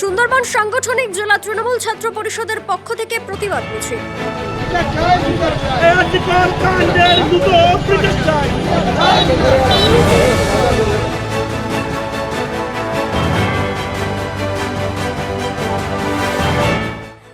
সুন্দরবন সাংগঠনিক জেলা তৃণমূল ছাত্র পরিষদের পক্ষ থেকে প্রতিবাদ মিছিল।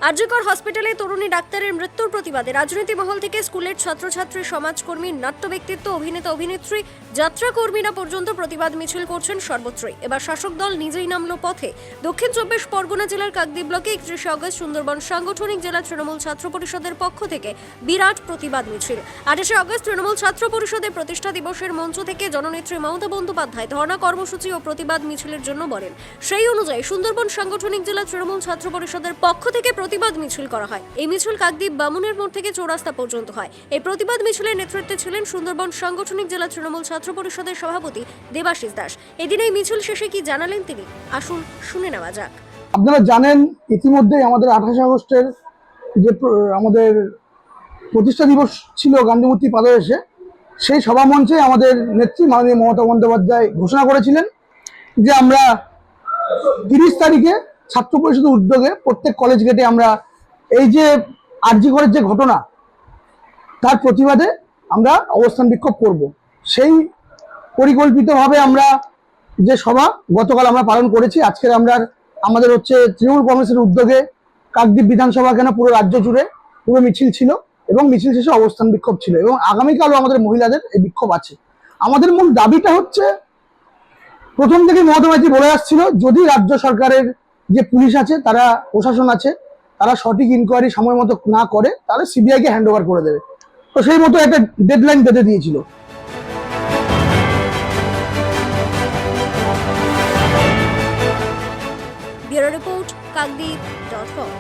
আর্যকর হসপিটালে তরুণী ডাক্তারের মৃত্যুর প্রতিবাদে রাজনীতি মহল থেকে স্কুলের ছাত্রছাত্রী, সমাজকর্মী নাট্য ব্যক্তিত্ব অভিনেতা, অভিনেত্রী যাত্রা কর্মীরা পর্যন্ত প্রতিবাদ মিছিল করছেন সর্বত্রই। এবার শাসক দল নিজেই নামলো পথে। দক্ষিণ চব্বিশ পরগনা জেলার কাকদ্বীপ ব্লকে একত্রিশে অগস্ট সুন্দরবন সাংগঠনিক জেলা তৃণমূল ছাত্র পরিষদের পক্ষ থেকে বিরাট প্রতিবাদ মিছিল। আঠাশে অগস্ট তৃণমূল ছাত্র পরিষদের প্রতিষ্ঠা দিবসের মঞ্চ থেকে জননেত্রী মমতা বন্দ্যোপাধ্যায় ধর্ণা কর্মসূচি ও প্রতিবাদ মিছিলের জন্য বলেন। সেই অনুযায়ী সুন্দরবন সাংগঠনিক জেলা তৃণমূল ছাত্র পরিষদের পক্ষ থেকে প্রতিবাদ মিছিল করা হয়। এই মিছিল কাকদ্বীপ বামুনের মোড় থেকে চৌরাস্তা পর্যন্ত হয়। এই প্রতিবাদ মিছিলের নেতৃত্বে ছিলেন সুন্দরবন সাংগঠনিক জেলা তৃণমূল ছাত্র পরিষদের সভাপতি দেবাশিস দাস। এদিন এই মিছিল শেষে কি জানালেন তিনি? আসুন শুনে নেওয়া যাক। আপনারা জানেন, ইতিমধ্যেই আমাদের আঠাশে আগস্টের যে আমাদের প্রতিষ্ঠা দিবস ছিল গান্ধীমূর্তি পাদদেশে, সেই সভা সভামঞ্চে আমাদের নেত্রী মাননীয় মমতা বন্দ্যোপাধ্যায় ঘোষণা করেছিলেন যে আমরা তিরিশ তারিখে ছাত্র পরিষদের উদ্যোগে প্রত্যেক কলেজ গেটে আমরা এই যে আরজি ঘরের যে ঘটনা, তার প্রতিবাদে আমরা অবস্থান বিক্ষোভ করব। সেই পরিকল্পিতভাবে আমরা যে সভা গতকাল আমরা পালন করেছি, আজকের আমরা আমাদের হচ্ছে তৃণমূল কংগ্রেসের উদ্যোগে কাকদ্বীপ বিধানসভা কেন পুরো রাজ্য জুড়ে পুরো মিছিল ছিল এবং মিছিল শেষে অবস্থান বিক্ষোভ ছিল এবং আগামীকালও আমাদের মহিলাদের এই বিক্ষোভ আছে। আমাদের মূল দাবিটা হচ্ছে, প্রথম থেকে মমতা বলে আসছিল, যদি রাজ্য সরকারের যে পুলিশ আছে, তারা প্রশাসন আছে, তারা সঠিক ইনকোয়ারি সময় মতো না করে, তাহলে সিবিআই কে হ্যান্ড ওভার করে দেবে। তো সেই মতো একটা ডেডলাইন বেঁধে দিয়েছিল। Report dot com